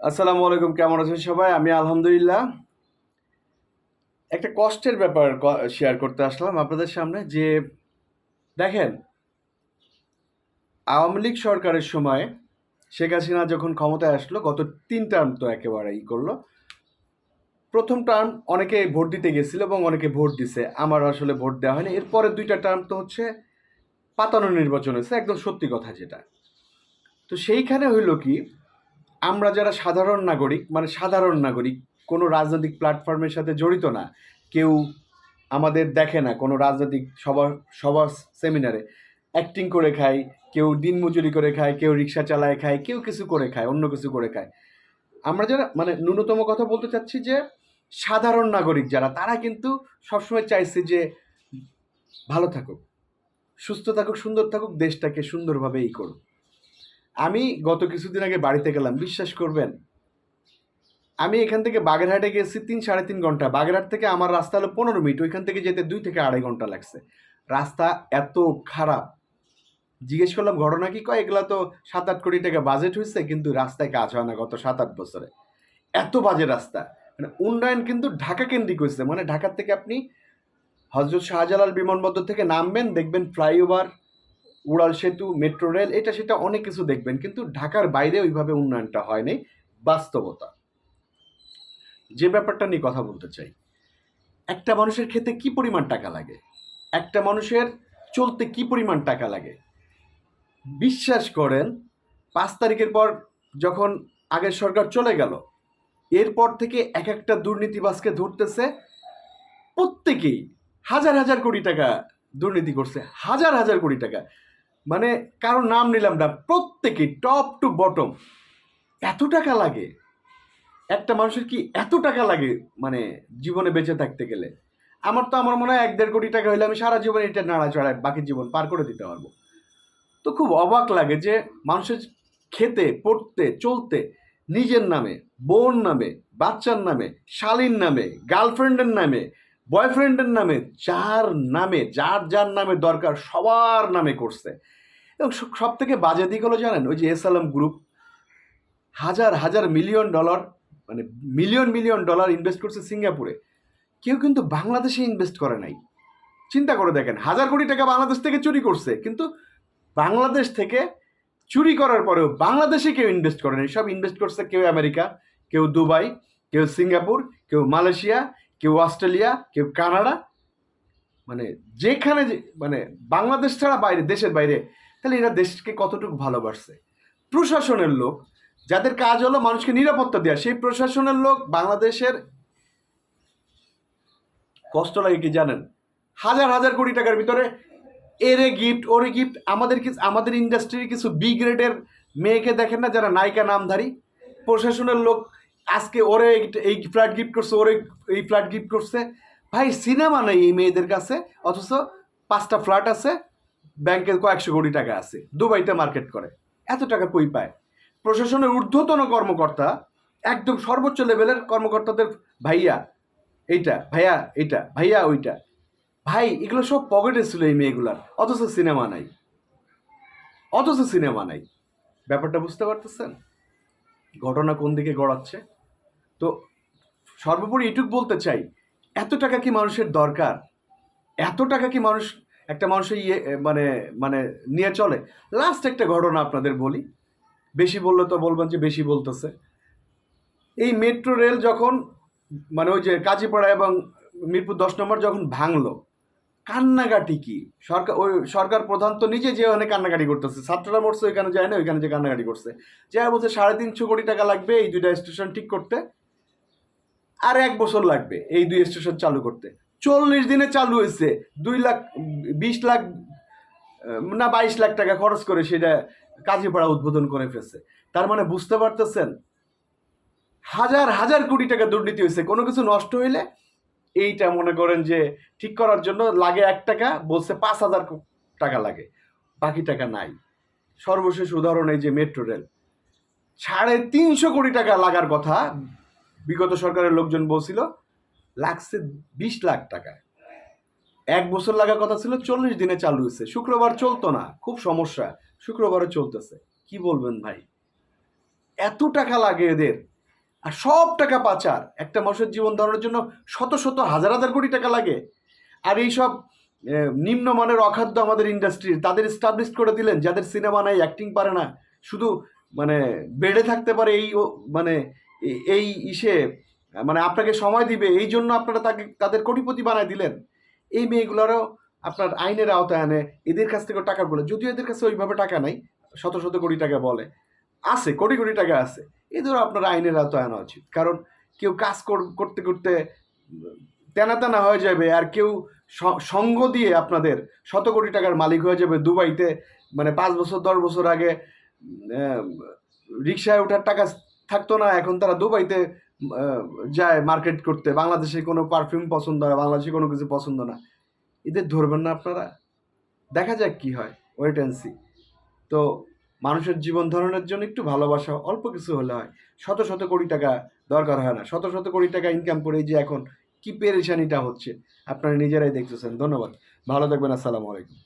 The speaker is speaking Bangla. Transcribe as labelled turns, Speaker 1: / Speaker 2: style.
Speaker 1: আসসালামু আলাইকুম, কেমন আছেন সবাই? আমি আলহামদুলিল্লাহ। একটা কষ্টের ব্যাপার শেয়ার করতে আসলাম আপনাদের সামনে যে, দেখেন, আওয়ামী লীগ সরকারের সময় শেখ হাসিনা যখন ক্ষমতায় আসলো, গত তিন টার্ম তো একেবারে ই করল। প্রথম টার্ম অনেকে ভোট দিতে গেছিল এবং অনেকে ভোট দিছে। আমার আসলে ভোট দেওয়া হয়নি। এরপরে দুইটা টার্ম তো হচ্ছে পাতানো নির্বাচন হয়েছে, একদম সত্যি কথা যেটা। তো সেইখানে হইল কি আমরা যারা সাধারণ নাগরিক মানে সাধারণ নাগরিক, কোনো রাজনৈতিক প্ল্যাটফর্মের সাথে জড়িত না, কেউ আমাদের দেখে না, কোনো রাজনৈতিক সভা সভা সেমিনারে অ্যাক্টিং করে খায়, কেউ দিনমজুরি করে খায়, কেউ রিক্সা চালায় খায়, কেউ কিছু করে খায়, অন্য কিছু করে খায়। আমরা যারা মানে ন্যূনতম কথা বলতে চাচ্ছি যে, সাধারণ নাগরিক যারা, তারা কিন্তু সবসময় চাইছে যে, ভালো থাকুক, সুস্থ থাকুক, সুন্দর থাকুক, দেশটাকে সুন্দরভাবে ই করুক। আমি গত কিছুদিন আগে বাড়িতে গেলাম, বিশ্বাস করবেন। আমি এখান থেকে বাগেরহাটে গেছি তিন, সাড়ে তিন ঘণ্টা। বাগেরহাট থেকে আমার রাস্তা হলো পনেরো মিনিট, ওইখান থেকে যেতে দুই থেকে আড়াই ঘণ্টা লাগছে। রাস্তা এত খারাপ। জিজ্ঞেস করলাম, ঘটনা কি? কয়, এগুলা তো সাত, আট কোটি টাকা বাজেট হয়েছে কিন্তু রাস্তায় কাজ হয় না গত সাত, আট বছরে। এত বাজে রাস্তা। মানে উন্নয়ন কিন্তু ঢাকা কেন্দ্রিক হয়েছে মানে ঢাকার থেকে আপনি হজরত শাহজালাল বিমানবন্দর থেকে নামবেন, দেখবেন ফ্লাইওভার উড়াল সেতু, মেট্রো রেল, এটা সেটা অনেক কিছু দেখবেন। কিন্তু ঢাকার বাইরে ওইভাবে উন্নয়নটা হয়নি, বাস্তবতা। যে ব্যাপারটা নিয়ে কথা বলতে চাই, একটা মানুষের খেতে কি পরিমাণ টাকা লাগে? একটা মানুষের চলতে কি পরিমাণ টাকা লাগে? বিশ্বাস করেন, পাঁচ তারিখের পর যখন আগের সরকার চলে গেল, এরপর থেকে এক একটা দুর্নীতিবাজকে ধরতেছে, প্রত্যেকেই হাজার হাজার কোটি টাকা দুর্নীতি করছে, হাজার হাজার কোটি টাকা। মানে কারোর নাম নিলাম না প্রত্যেকে টপ টু বটম এত টাকা লাগে। একটা মানুষের কি এত টাকা লাগে মানে জীবনে বেঁচে থাকতে গেলে? আমার তো আমার মনে হয় এক দেড় কোটি টাকা হলে আমি সারা জীবন এটা নাড়া চড়ায় বাকি জীবন পার করে দিতে পারব। তো খুব অবাক লাগে যে মানুষের খেতে, পড়তে, চলতে, নিজের নামে, বোন নামে, বাচ্চার নামে শালীর নামে গার্লফ্রেন্ডের নামে বয়ফ্রেন্ডের নামে, যার নামে, যার যার নামে দরকার, সবার নামে করছে। এবং সব থেকে বাজে দিক হলো জানেন, ওই যে এসআলএম গ্রুপ হাজার হাজার মিলিয়ন ডলার মানে মিলিয়ন মিলিয়ন ডলার ইনভেস্ট করছে সিঙ্গাপুরে। কেউ কিন্তু বাংলাদেশে ইনভেস্ট করে নাই। চিন্তা করে দেখেন, হাজার কোটি টাকা বাংলাদেশ থেকে চুরি করছে, কিন্তু বাংলাদেশ থেকে চুরি করার পরেও বাংলাদেশে কেউ ইনভেস্ট করে নাই। সব ইনভেস্ট করছে কেউ আমেরিকা, কেউ দুবাই, কেউ সিঙ্গাপুর, কেউ মালয়েশিয়া কেউ অস্ট্রেলিয়া, কেউ কানাডা মানে যেখানে মানে বাংলাদেশ ছাড়া বাইরে, দেশের বাইরে, তাহলে এরা দেশকে কতটুকু ভালোবাসছে? প্রশাসনের লোক, যাদের কাজ হলো মানুষকে নিরাপত্তা দেওয়া সেই প্রশাসনের লোক বাংলাদেশের কষ্ট লাগে কি জানেন? হাজার হাজার কোটি টাকার ভিতরে এরে গিফট ওরে গিফট আমাদের কিছু আমাদের ইন্ডাস্ট্রির কিছু বি গ্রেডের মেয়েকে দেখেন না, যারা নায়িকা নামধারী? প্রশাসনের লোক আজকে ওরে এই ফ্ল্যাট গিফট করছে, ওরে এই ফ্ল্যাট গিফট করছে। ভাই সিনেমা নেই এই মেয়েদের কাছে, অথচ পাঁচটা ফ্ল্যাট আছে ব্যাংকে কয়েকশো কোটি টাকা আছে, দুবাইতে মার্কেট করে। এত টাকা কই পায়? প্রশাসনের ঊর্ধ্বতন কর্মকর্তা, একদম সর্বোচ্চ লেভেলের কর্মকর্তাদের ভাইয়া, এইটা ভাইয়া এইটা, ভাইয়া, ওইটা। ভাই, এগুলো সব পকেটে ছিল এই মেয়েগুলার, অথচ সিনেমা নাই। অথচ সিনেমা নাই। ব্যাপারটা বুঝতে পারতেছেন? ঘটনা কোন দিকে গড়াচ্ছে? তো সর্বোপরি এটুক বলতে চাই, এত টাকা কি মানুষের দরকার? এত টাকা কি মানুষ, একটা মানুষের ইয়ে মানে মানে নিয়ে চলে? লাস্ট একটা ঘটনা আপনাদের বলি। বেশি বললে তো বলবেন যে বেশি বলতেছে। এই মেট্রো রেল যখন মানে ওই যে কাজীপাড়া এবং মিরপুর দশ নম্বর যখন ভাঙলো, কান্নাকাটি কি? সরকার, ওই সরকার প্রধান তো নিজে যে ওখানে কান্নাকাটি করতেছে। ছাত্ররা মরছে, ওইখানে যায় না, ওইখানে যে কান্নাকাটি করছে। যে বলছে, সাড়ে তিনশো কোটি টাকা লাগবে এই দুইটা স্টেশন ঠিক করতে। আর এক বছর লাগবে এই দুই স্টেশন চালু করতে। চল্লিশ দিনে চালু হয়েছে, দুই লাখ, বিশ লাখ না বাইশ লাখ টাকা খরচ করে সেটা কাজীপাড়া উদ্বোধন করে ফেলছে। তার মানে বুঝতে পারতেছেন? হাজার হাজার কোটি টাকা দুর্নীতি হয়েছে। কোনো কিছু নষ্ট হইলে এইটা মনে করেন যে ঠিক করার জন্য লাগে এক টাকা, বলছে পাঁচ হাজার টাকা লাগে। বাকি টাকা নাই। সর্বশেষ উদাহরণ এই যে মেট্রো রেল। সাড়ে তিনশো কোটি টাকা লাগার কথা বিগত সরকারের লোকজন বলছিল লাগছে বিশ লাখ টাকা এক বছর লাগার কথা ছিল চল্লিশ দিনে চালু হয়েছে। শুক্রবার চলতো না খুব সমস্যা। শুক্রবারও চলতেছে। কি বলবেন ভাই? এত টাকা লাগে এদের। আর সব টাকা পাচার। একটা মানুষের জীবন ধারণের জন্য শত শত হাজার হাজার কোটি টাকা লাগে। আর এইসব আহ, নিম্নমানের অখাদ্য আমাদের ইন্ডাস্ট্রির তাদের স্টাবলিশ করে দিলেন যাদের সিনেমা নাই অ্যাক্টিং পারে না। শুধু মানে বেড়ে থাকতে পারে এই মানে এই ইসে মানে আপনাকে সময় দিবে, এই জন্য আপনারা তাকে, তাদের কোটিপতি বানায় দিলেন। এই মেয়েগুলোরও আপনার আইনের আওতায় আনে, এদের কাছ থেকে টাকা টাকাগুলো যদিও এদের কাছে ওইভাবে টাকা নাই, শত শত কোটি টাকা বলে। আছে, কোটি কোটি টাকা আছে। এদেরও আপনার আইনের আওতায় আনা উচিত। কারণ কেউ কাজ কর- করতে করতে তেনা তেনা হয়ে যাবে, আর কেউ সঙ্গ দিয়ে আপনাদের শত কোটি টাকার মালিক হয়ে যাবে দুবাইতে মানে পাঁচ বছর, দশ বছর আগে রিক্সায় ওঠার টাকা থাকতো না, এখন তারা দুবাইতে যায় মার্কেট করতে। বাংলাদেশে কোনো পারফিউম পছন্দ হয়, বাংলাদেশে কোনো কিছু পছন্দ না। এদের ধরবেন না আপনারা। দেখা যাক কি হয় ওয়েট অ্যান্ড সি তো মানুষের জীবন ধারণের জন্য একটু ভালোবাসা, অল্প কিছু হলে হয়। শত শত কোটি টাকা দরকার হয় না। শত শত কোটি টাকা ইনকাম করে যে এখন কি পেরেশানিটা হচ্ছে, আপনারা নিজেরাই দেখতেছেন। ধন্যবাদ। ভালো থাকবেন, আসসালামু আলাইকুম।